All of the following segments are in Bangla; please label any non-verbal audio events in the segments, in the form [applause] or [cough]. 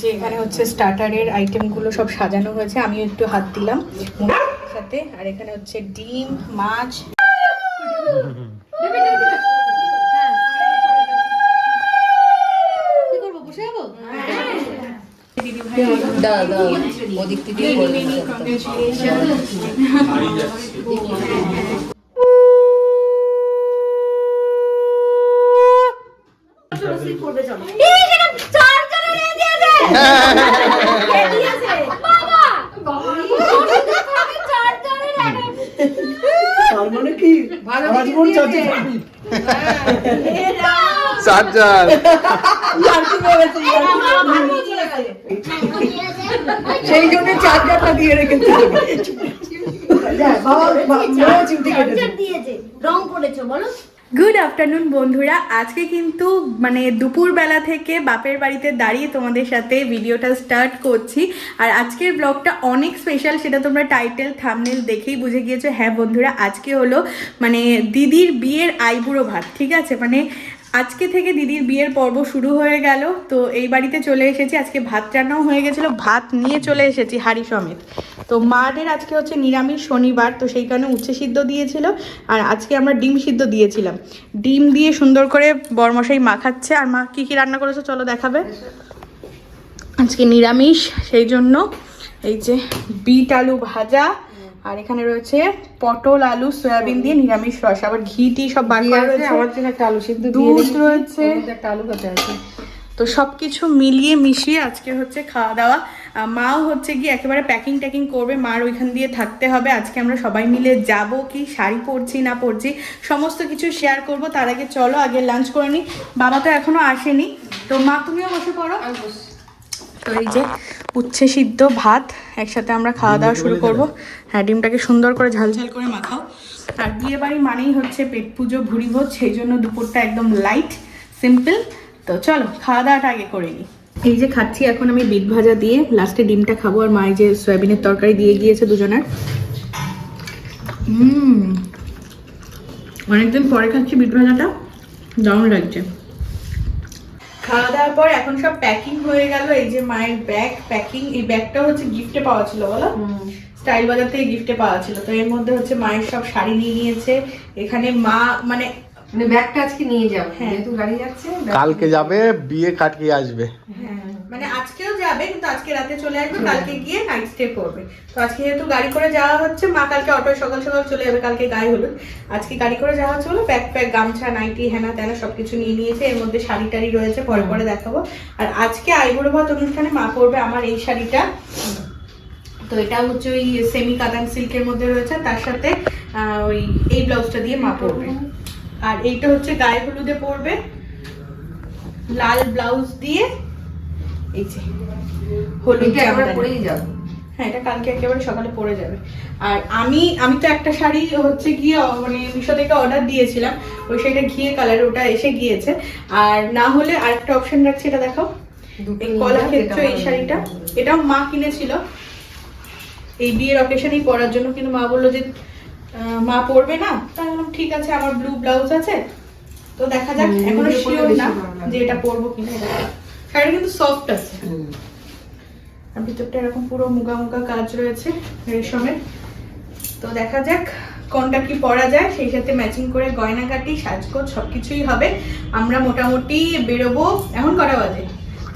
যে এখানে হচ্ছে স্টার্টারের আইটেমগুলো সব সাজানো হয়েছে আমিও একটু হাত দিলাম। সাথে আর এখানে হচ্ছে ডিম মাছ। ওদিক থেকে তার মানে কি সারা জীবন চার্জে থাকবি চার্জার সেই জন্য চার্জারটা দিয়ে রেখেছি। বাবা বাবা চিমটি কেটেছে রং করেছ বলো। গুড আফটারনুন বন্ধুরা। আজকে কিন্তু মানে দুপুরবেলা থেকে বাপের বাড়িতে দাঁড়িয়ে তোমাদের সাথে ভিডিওটা স্টার্ট করছি। আর আজকের ব্লগটা অনেক স্পেশাল সেটা তোমরা টাইটেল থামনেল দেখেই বুঝে গিয়েছো। হ্যাঁ বন্ধুরা, আজকে হলো মানে দিদির বিয়ের আইবুড়ো ভাত, ঠিক আছে? মানে আজকে থেকে দিদির বিয়ের পর্ব শুরু হয়ে গেল। তো এই বাড়িতে চলে এসেছি। আজকে ভাত রান্নাও হয়ে গেছিল। ভাত নিয়ে চলে এসেছি হাড়ি সমেত। তো মাদের আজকে হচ্ছে নিরামিষ শনিবার, তো সেই কারণে উচ্ছে সিদ্ধ দিয়েছিল। আর আজকে আমরা ডিম সিদ্ধ দিয়েছিলাম। ডিম দিয়ে সুন্দর করে বরমশাই মাখাচ্ছে। আর মা কী কী রান্না করেছ? চলো দেখাবে। আজকে নিরামিষ, সেই জন্য এই যে বিট আলু ভাজা আর এখানে রয়েছে পটল আলু সয়াবিন দিয়ে নিরামিষ রস। আবার ঘি টি সব করা রয়েছে। আমার জন্য একটা আলু সিদ্ধ দুধ রয়েছে। একটা আলু কাটা আছে। তো সব কিছু মিলিয়ে মিশিয়ে আজকে হচ্ছে খাওয়া দাওয়া। মাও হচ্ছে গিয়ে একেবারে প্যাকিং ট্যাকিং করবে। মার ওইখান দিয়ে থাকতে হবে। আজকে আমরা সবাই মিলে যাব কি শাড়ি পরছি না পরছি সমস্ত কিছু শেয়ার করব। তার আগে চলো আগে লাঞ্চ করে নিই বাবা তো এখনও আসেনি। তো মা তুমিও বসে পড়ো। তো এই যে উচ্ছে সিদ্ধ ভাত একসাথে আমরা খাওয়া দাওয়া শুরু করব। হ্যাঁ ডিমটাকে সুন্দর করে ঝালঝাল করে মাখাও। আর বিয়ে বাড়ি মানেই হচ্ছে পেট পুজো ভুড়ি ভোজ সেই জন্য দুপুরটা একদম লাইট সিম্পল তো চলো খাওয়া দাওয়াটা আগে করে নিই। এই যে খাচ্ছি এখন আমি বিট ভাজা দিয়ে লাস্টে ডিমটা খাব আর মা এই যে সয়াবিনের তরকারি দিয়ে গিয়েছে দুজনের। হুম অনেকদিন পরে খাচ্ছি বিট ভাজাটা দারুণ লাগছে। খাওয়া দাওয়ার পর এখন সব প্যাকিং হয়ে গেল। এই যে মায়ের ব্যাগ প্যাকিং এই ব্যাগটা হচ্ছে গিফটে পাওয়া ছিল বলো? স্টাইল বাজার থেকে গিফটে পাওয়া ছিল। তো এর মধ্যে হচ্ছে মায়ের সব শাড়ি নিয়ে নিয়েছে। এখানে মা মানে মানে ব্যাগটা আজকে নিয়ে যাব হ্যাঁ। যেহেতু গাড়ি যাচ্ছে কালকে যাবে বিয়ে কাটিয়ে আসবে। হ্যাঁ, মানে আজকেও যাবে কিন্তু আজকে রাতে চলে আসবে কালকে গিয়ে নাইট স্টে করবে। তো আজকে যেহেতু গাড়ি করে যাওয়া হচ্ছে মা কালকে অটোয় সকাল সকাল চলে যাবে কালকে গায়ে হলুদ। আজকে গাড়ি করে যাওয়া হচ্ছে বলে ব্যাগ প্যাক গামছা নাইটি হেনা তেনা সবকিছু নিয়ে নিয়েছে এর মধ্যে শাড়ি টাড়ি রয়েছে পরে পরে দেখাবো। আর আজকে আইবুড়ো ভাত অনুষ্ঠানে মা পরবে আমার এই শাড়িটা। তো এটা হচ্ছে ওই সেমি কাতান সিল্কের মধ্যে রয়েছে তার সাথে ওই এই ব্লাউজটা দিয়ে মা পরবে। আর এইটা হচ্ছে গায়ে হলুদে পরবে লাল ব্লাউজ দিয়ে এই যে হলুদ যাও হ্যাঁ এটা কালকে একেবারে সকালে পরে যাবে। আর আমি আমি তো একটা শাড়ি হচ্ছে গিয়ে মানে মিশো থেকে অর্ডার দিয়েছিলাম। ওই শাড়িটা ঘিয়ে কালার ওটা এসে গিয়েছে। আর না হলে আরেকটা অপশন রাখছি এটা দেখো দুটো এই নিয়ে কলা ক্ষেত্র এই শাড়িটা। এটাও মা কিনেছিল। এই বিয়ের অকেশনেই পরার জন্য কিন্তু মা বলল যে মা পরবে না? তাই বললাম ঠিক আছে আমার ব্লু ব্লাউজ আছে। তো দেখা যাক এখনও শিওর না যে এটা পরবো কিনা। শাড়িটা কিন্তু সফট আছে। আর ভিতরটা এরকম পুরো মুগা মুগা কাজ রয়েছে রেশমের। তো দেখা যাক কোনটা কি পরা যায়। সেই সাথে ম্যাচিং করে গয়নাগাটি সাজগোজ সবকিছুই হবে। আমরা মোটামুটি বেরোবো। এখন কটা বাজে?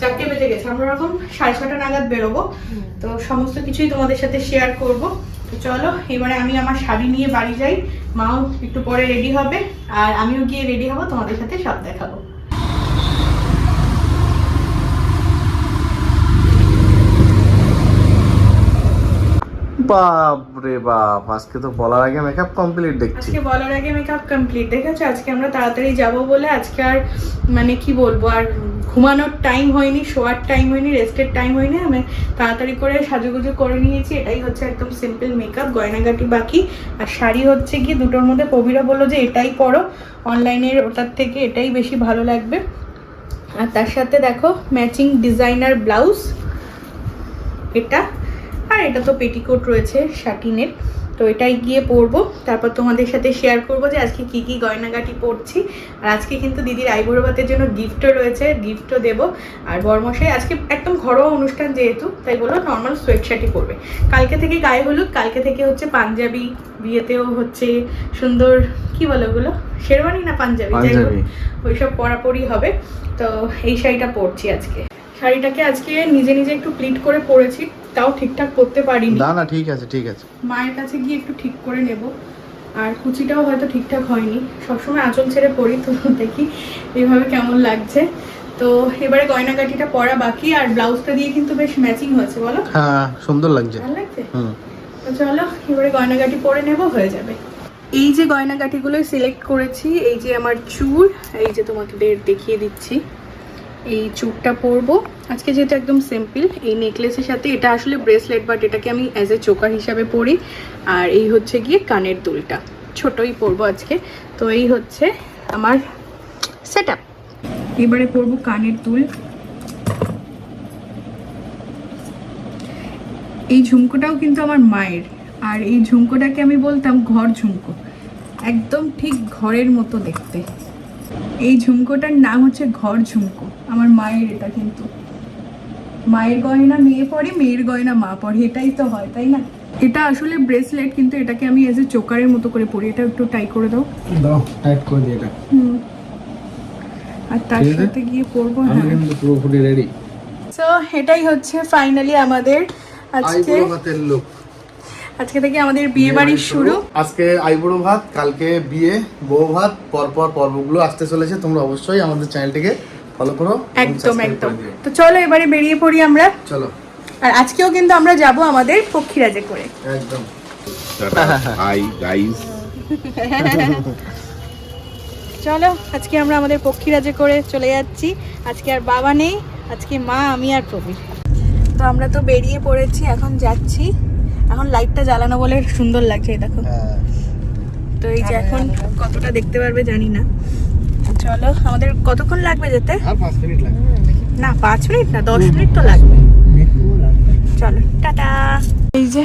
চারটে বেজে গেছে। আমরা ওরকম সাড়ে ছটা নাগাদ বেরোবো। তো সমস্ত কিছুই তোমাদের সাথে শেয়ার করব। তো চলো এবারে আমি আমার শাড়ি নিয়ে বাড়ি যাই। মাও একটু পরে রেডি হবে। আর আমিও গিয়ে রেডি হব। তোমাদের সাথে সব দেখাবো। বাপ রে বাপ, আজকে তো বলার আগে মেকআপ কমপ্লিট দেখছি। আজকে বলার আগে মেকআপ কমপ্লিট দেখেছ? আজকে আমরা তাড়াতাড়ি যাব বলে আজকে আর মানে কি বলব, আর ঘুমানোর টাইম হয়নি, শোয়ার টাইম হয়নি রেস্টের টাইম হয়নি, আমি তাড়াতাড়ি করে সাজুগুজু করে নিয়েছি। এটাই হচ্ছে একদম সিম্পল মেকআপ গয়নাগাটি বাকি। আর শাড়ি হচ্ছে কি, দুটোর মধ্যে কবিরা বলল যে এটাই পরো। অনলাইনের ওটার থেকে এটাই বেশি ভালো লাগবে। আর তার সাথে দেখো ম্যাচিং ডিজাইনার ব্লাউজ এটা আর এটা তো পেটিকোট রয়েছে শাটিনের। তো এটাই গিয়ে পরবো। তারপর তোমাদের সাথে শেয়ার করব যে আজকে কি কি গয়নাগাটি পরছি। আর আজকে কিন্তু দিদির আইবুড়োভাতের জন্য গিফটও রয়েছে গিফটও দেবো। আর বরমশাই আজকে একদম ঘরোয়া অনুষ্ঠান যেহেতু তাই বলো নর্মাল সোয়েট শার্টই পরবে। কালকে থেকে গায়ে হলুদ কালকে থেকে হচ্ছে পাঞ্জাবি বিয়েতেও হচ্ছে সুন্দর কি বলো ওগুলো? শেরওয়ানি না পাঞ্জাবি? যাই হোক ওইসব পরাপরি হবে। তো এই শাড়িটা পরছি আজকে। শাড়িটাকে আজকে নিজে নিজে একটু প্লিট করে পরেছি। তাও ঠিকঠাক করতে পারিনি। না না ঠিক আছে ঠিক আছে। মায়ের কাছে গিয়ে একটু ঠিক করে নেব। আর কুচিটাও হয়তো ঠিকঠাক হয়নি। সবসময় আঁচল ছেড়ে পড়ি তো দেখি এইভাবে কেমন লাগছে। তো এবারে গয়নাগাটিটা পরা বাকি আর ব্লাউজটা দিয়ে কিন্তু বেশ ম্যাচিং হয়েছে বলো? হ্যাঁ সুন্দর লাগছে। ভালো লাগছে? হুম। তো চলো এবারে গয়নাগাটি পরে নেব হয়ে যাবে। এই যে গয়নাগাটিগুলো সিলেক্ট করেছি এই যে আমার চুল এই যে তোমাকে বের দেখিয়ে দিচ্ছি। এই চুরটা পরবো। আজকে যেহেতু একদম সিম্পল এই নেকলেসের সাথে এটা আসলে ব্রেসলেট বাট এটাকে আমি অ্যাজ এ চোকার হিসাবে পরি। আর এই হচ্ছে গিয়ে কানের দুলটা। ছোটই পরবো আজকে। তো এই হচ্ছে আমার সেট এবারে পরবো কানের দুল। এই ঝুমকোটাও কিন্তু আমার মায়ের। আর এই ঝুমকোটাকে আমি বলতাম ঘর ঝুমকো। একদম ঠিক ঘরের মতো দেখতে। এই ঝুমকোটার নাম হচ্ছে ঘর ঝুমকো। আমার মায়ের এটা কিন্তু। মায়ের গয়না মেয়ে পরে মেয়ের গয়না মা পরে এটাই তো হয় তাই না? এটা আসলে ব্রেসলেট কিন্তু এটাকে আমি এজ এ চোকারের মতো করে পরি। এটা একটু টাই করে দাও। দাও টাইট করে দিই এটা। হুম। আর তার সাথে গিয়ে পরবো আমি হ্যাঁ কিন্তু পুরোপুরি রেডি তো এটাই হচ্ছে ফাইনালি আমাদের আজকে। আইবুড়ো ভাতের লোক আজকে থেকে আমাদের বিয়ে বাড়ির শুরু। আজকে আইবুড়ো ভাত কালকে বিয়ে বউ ভাত পরপর পর্বগুলো আসতে চলেছে। তোমরা অবশ্যই আমাদের চ্যানেলটিকে ফলো করো একদম একদম। তো চলো এবারে বেরিয়ে পড়ি আমরা। চলো। আর আজকেও কিন্তু আমরা যাব আমাদের পক্ষীরাজে করে। একদম। Hi guys. [laughs] চলো আজকে আমরা আমাদের পক্ষীরাজে করে চলে যাচ্ছি। আজকে আর বাবা নেই আজকে মা আমি আর প্রবীর। তো আমরা তো বেরিয়ে পড়েছি এখন যাচ্ছি। এখন লাইটটা জ্বালানো বলে সুন্দর লাগছে দেখো। হ্যাঁ। তো এই যে এখন কতটা দেখতে পারবে জানি না। চলো আমাদের কতক্ষণ লাগবে যেতে? পাঁচ মিনিট না পাঁচ মিনিট না দশ মিনিট তো লাগবে। চলো টাটা। এই যে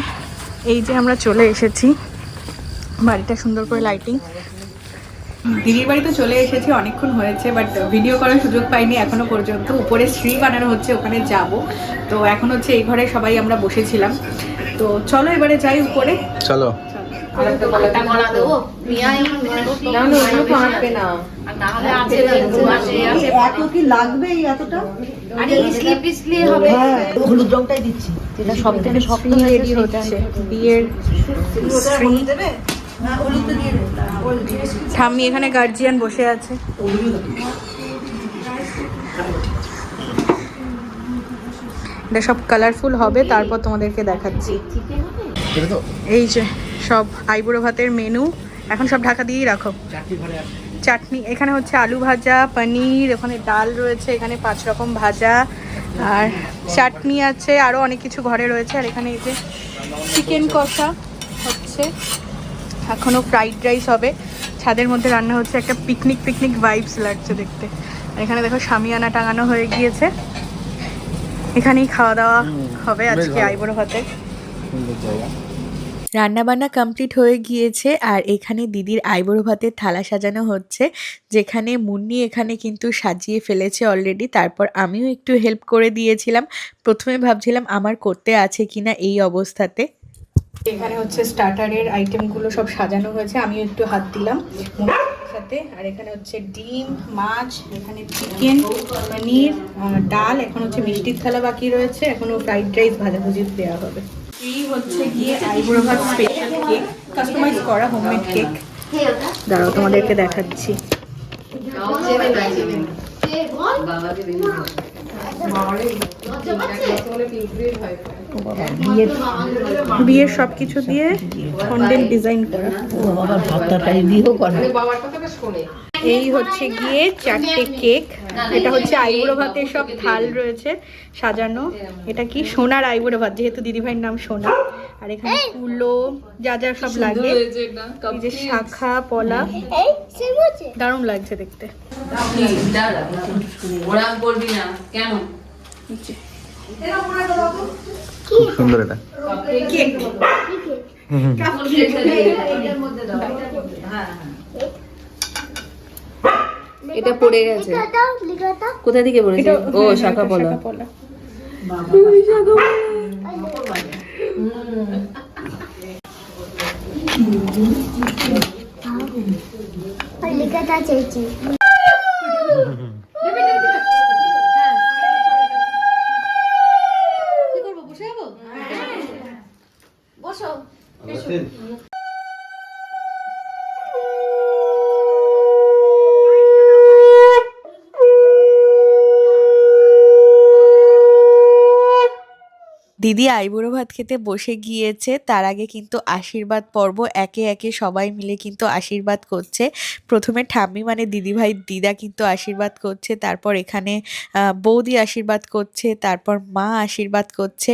এই যে আমরা চলে এসেছি। বাড়িটা সুন্দর করে লাইটিং দিদির বাড়িতে চলে এসেছি অনেকক্ষণ হয়েছে বাট ভিডিও করার সুযোগ পাইনি এখনও পর্যন্ত। উপরে শ্রী বানানো হচ্ছে ওখানে যাব। তো এখন হচ্ছে এই ঘরে সবাই আমরা বসেছিলাম। তো চলো এবারে যাই উপরে। চলো। হলুদ রংটাই দিচ্ছি যেটা সব থেকে রেডি হচ্ছে বিয়ের ঠাম্মি এখানে গার্জিয়ান বসে আছে. এটা সব কালারফুল হবে তারপর তোমাদেরকে দেখাচ্ছি। এই যে সব আইবুড়ো ভাতের মেনু এখন সব ঢাকা দিয়েই রাখো। চাটনি এখানে হচ্ছে আলু ভাজা পনির ওখানে ডাল রয়েছে এখানে পাঁচ রকম ভাজা। আর চাটনি আছে আরও অনেক কিছু ঘরে রয়েছে। আর এখানে এই যে চিকেন কষা হচ্ছে। এখনও ফ্রাইড রাইস হবে। ছাদের মধ্যে রান্না হচ্ছে একটা পিকনিক পিকনিক ভাইবস লাগছে দেখতে। আর এখানে দেখো সামিয়ানা টাঙানো হয়ে গিয়েছে। এখানেই খাওয়া দাওয়া হবে আজকে। আইবুড়ো ভাতের। জায়গা। রান্নাবান্না কমপ্লিট হয়ে গিয়েছে আর এখানে দিদির আইবুড়ো ভাতের থালা সাজানো হচ্ছে, যেখানে মুন্নি এখানে কিন্তু সাজিয়ে ফেলেছে অলরেডি তারপর আমিও একটু হেল্প করে দিয়েছিলাম। প্রথমে ভাবছিলাম আমার করতে আছে কিনা এই অবস্থাতে। এখানে হচ্ছে স্টার্টারের আইটেমগুলো সব সাজানো হয়েছে, আমিও একটু হাত দিলাম। সাথে, আর এখানে হচ্ছে ডিম, মাছ, এখানে চিকেন পনির ডাল, এখন হচ্ছে মিষ্টির থালা বাকি রয়েছে, এখনও ফ্রাইড রাইস ভাজাভুজি দেওয়া হবে। এই হচ্ছে গিয়ে আইবুড়ো ভাত স্পেশাল কেক কাস্টমাইজ করা হোমমেড কেক দাঁড়াও তোমাদেরকে দেখাচ্ছি। বিয়ের সব কিছু দিয়ে ফন্ডেন্ট ডিজাইন করে। এই হচ্ছে গিয়ে চারটে কেক এটা হচ্ছে আইবুড়ো ভাতের সব থাল রয়েছে সাজানো। এটা কি? সোনার আইবুড়ো ভাত যেহেতু দিদিভাইয়ের নাম সোনা। আর এখানে কুলো যা যা সব লাগে। যে শাখা পলা। দারুণ লাগছে দেখতে। কেন? খুব সুন্দর এটা। কেক এটা পড়ে গেছে। কোথা থেকে পড়েছে? ও শাখা পলা লিখাটা চেয়েছি। [laughs] দিদি আইবুড়ো ভাত খেতে বসে গিয়েছে তার আগে কিন্তু আশীর্বাদ পর্ব একে একে সবাই মিলে কিন্তু আশীর্বাদ করছে। প্রথমে ঠাম্মি মানে দিদিভাই দিদা কিন্তু আশীর্বাদ করছে তারপর এখানে বৌদি আশীর্বাদ করছে তারপর মা আশীর্বাদ করছে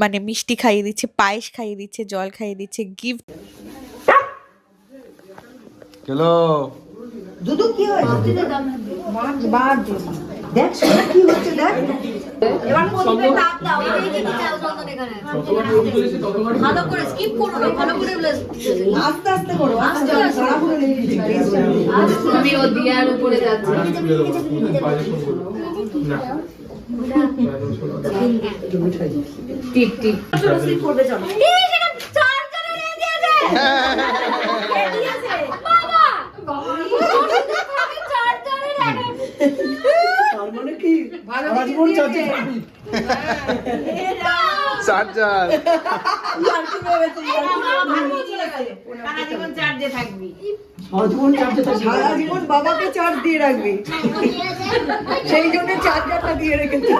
মানে মিষ্টি খাইয়ে দিচ্ছে পায়েস খাইয়ে দিচ্ছে জল খাইয়ে দিচ্ছে গিফট দুদু কি হয়েছে? দেখ কি হচ্ছে দেখ। ভালো করে স্কিপ করো না ভালো করে আস্তে আস্তে করো আস্তে আস্তে ও দিয়ার উপরে যাচ্ছে। টিপ টিপ। তার মানে কি? সারা জীবন চার্জে থাকবি। চার্জার? সারা জীবন বাবাকে চার্জ দিয়ে রাখবি। সেই জন্য চার্জারটা দিয়ে রেখেছি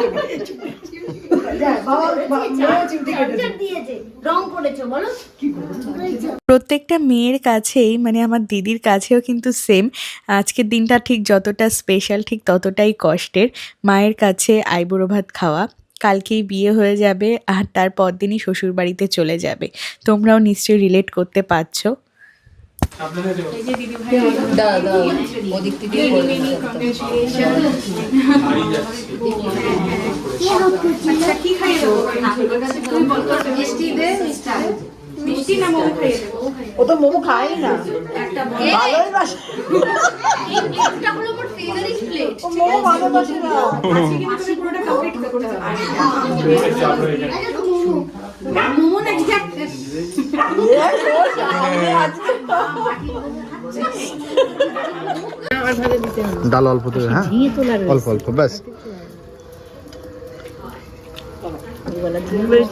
প্রত্যেকটা মেয়ের কাছেই মানে আমার দিদির কাছেও কিন্তু সেম আজকের দিনটা ঠিক যতটা স্পেশাল ঠিক ততটাই কষ্টের। মায়ের কাছে আইবুড়ো ভাত খাওয়া কালকেই বিয়ে হয়ে যাবে আর তার পরদিনই শ্বশুর বাড়িতে চলে যাবে। তোমরাও নিশ্চয়ই রিলেট করতে পারছ। মিষ্টি না মোমো খাইয়ে দেবো ও তো মোমো খায় না হলো ফেভারিট প্লেট ও মোমো ভালোবাসে না। আজকে কিন্তু তুমি পুরোটা কমপ্লিট করতে হবে। মোমো। না exact। [laughs] ডাল অল্প দেবে হ্যাঁ? অল্প অল্প ব্যাস।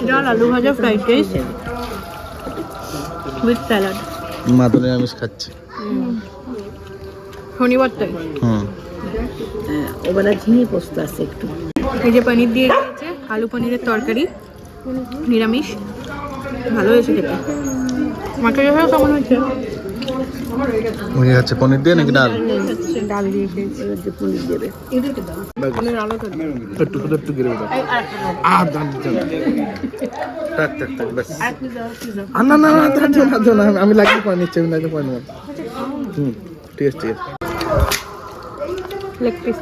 ডাল আলু ভাজা ফ্রাইড রাইস উইথ স্যালাড মা তো নিরামিষ খাচ্ছে শনিবার তাই হুম এই যে পনির দিয়ে দিয়েছে আলু পনিরের তরকারি নিরামিষ। ভালো হয়েছে খেতে। মাকে কেমন হয়েছে? পনির দিয়ে নাকি ডাল? ডাল দিয়ে খেয়েছি পনির দেবে একটু শুধু একটু গিরে দাও। আর না। আর না না না আমি লাগিয়ে পানি নিচ্ছি আমি লাগিয়ে পানি হুম ঠিক আছে ঠিক আছে। লেগ পিস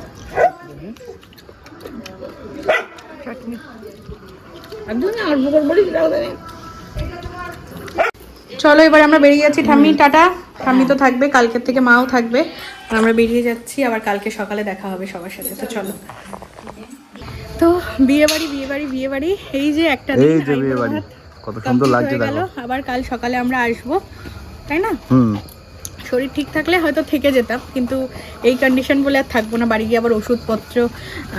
চলো এবার আমরা বেরিয়ে যাচ্ছি ঠাম্মি টাটা। ঠাম্মি তো থাকবে কালকের থেকে মাও থাকবে। আর আমরা বেরিয়ে যাচ্ছি আবার কালকে সকালে দেখা হবে সবার সাথে তো চলো। তো বিয়ে বাড়ি বিয়ে বাড়ি বিয়ে বাড়ি এই যে একটা দিন কত সুন্দর লাগছে গেল। দেখো। আবার কাল সকালে আমরা আসব তাই না? হুম। শরীর ঠিক থাকলে হয়তো থেকে যেতাম কিন্তু এই কন্ডিশন বলে আর থাকব না। বাড়ি গিয়ে আবার ওষুধপত্র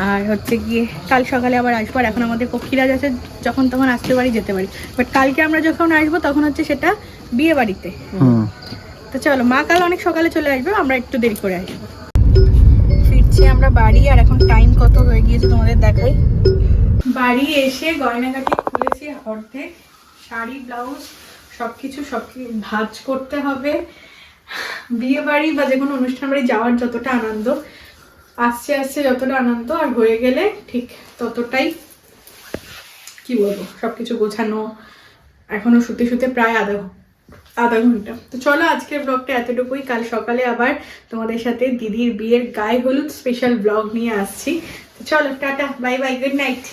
আর হচ্ছে গিয়ে কাল সকালে আবার আসব। আর এখন আমাদের পক্ষীরাজ আছে যখন তখন আসতে পারি যেতে পারি। বাট কালকে আমরা যখন আসব তখন হচ্ছে সেটা বিয়ে বাড়িতে। তো চলো মা কাল অনেক সকালে চলে আসবে আমরা একটু দেরি করে আসব। ফিরছি আমরা বাড়ি আর এখন টাইম কত হয়ে গিয়েছে তোমাদের দেখাই। বাড়ি এসে গয়নাগাটি খুলেছি অর্ধেক শাড়ি ব্লাউজ সব কিছু সব ভাঁজ করতে হবে। বিয়ে বাড়ি বা যে কোনো অনুষ্ঠান বাড়ি যাওয়ার যতটা আনন্দ, আসছে আসছে যতটা আনন্দ আর হয়ে গেলে ঠিক ততটাই, কি বলব সব কিছু গোছানো, এখনও শুতে শুতে প্রায় আধা আধা ঘণ্টা। তো চলো আজকের ব্লগটা এতটুকুই, কাল সকালে আবার তোমাদের সাথে দিদির বিয়ের গায়ে হলুদ স্পেশাল ব্লগ নিয়ে আসছি। চলো, tata bye bye good night